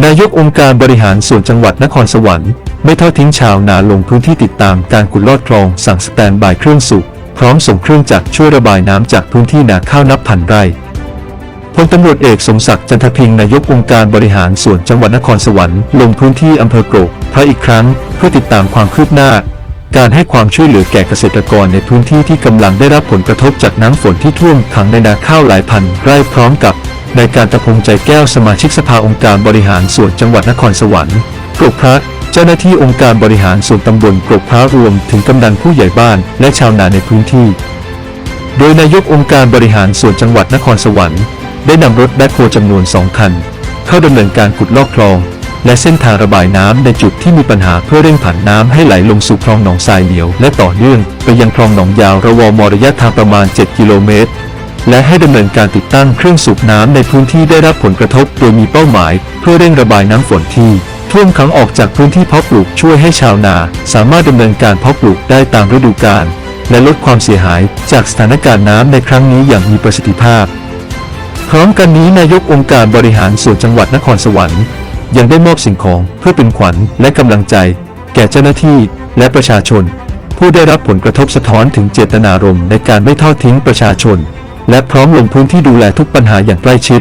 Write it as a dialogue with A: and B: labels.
A: นายกองค์การบริหารส่วนจังหวัดนครสวรรค์ ไม่ทอดทิ้งชาวนาลงพื้นที่ติดตามการขุดลอดคลองสั่งสแตนบายเครื่องสูบพร้อมส่งเครื่องจักรช่วยระบายน้ำจากพื้นที่นาข้าวนับพันไร่พลตำรวจเอกสมศักดิ์จันทพิงนายกองค์การบริหารส่วนจังหวัดนครสวรรค์ลงพื้นที่อำเภอโกรกพระอีกครั้งเพื่อติดตามความคืบหน้า การให้ความช่วยเหลือแก่เกษตรกรในพื้นที่ที่กำลังได้รับผลกระทบจากน้ำฝนที่ท่วมขังในนาข้าวหลายพันไร่พร้อมกับ ในการตะพงใจแก้วสมาชิกสภาองค์การบริหารส่วนจังหวัดนครสวรรค์กรกพระเจ้าหน้าที่องค์การบริหารส่วนตำบลกรกพระรวมถึงกำนันผู้ใหญ่บ้านและชาวนาในพื้นที่ โดยนายกองค์การบริหารส่วนจังหวัดนครสวรรค์ ได้นำรถแบ็คโฮจำนวน2คัน เข้าดำเนินการขุดลอกคลอง และเส้นทางระบายน้ำในจุดที่มีปัญหาเพื่อเร่งผ่านน้ำให้ไหลลงสู่คลองหนองทรายเหนียว และต่อเนื่อง ไปยังคลองหนองยาวระวมระยะทางประมาณ 7 กิโลเมตร และให้ดำเนินการติดตั้งเครื่องสูบน้ำในพื้นที่ได้รับผลกระทบโดยมีเป้าหมาย เพื่อเร่งระบายน้ำฝนที่ท่วมขังออกจากพื้นที่เพาะปลูกช่วยให้ชาวนา สามารถดำเนินการเพาะปลูกได้ตามฤดูกาลและลดความเสียหายจากสถานการณ์น้ำในครั้งนี้อย่างมีประสิทธิภาพ พร้อมกันนี้นายกองค์การบริหารส่วนจังหวัดนครสวรรค์ยังได้มอบสิ่งของเพื่อเป็นขวัญและกำลังใจ แก่เจ้าหน้าที่และประชาชน ผู้ได้รับผลกระทบสะท้อนถึงเจตนารมณ์ในการไม่ทอดทิ้งประชาชน และพร้อมลงพื้นที่ดูแลทุกปัญหาอย่างใกล้ชิด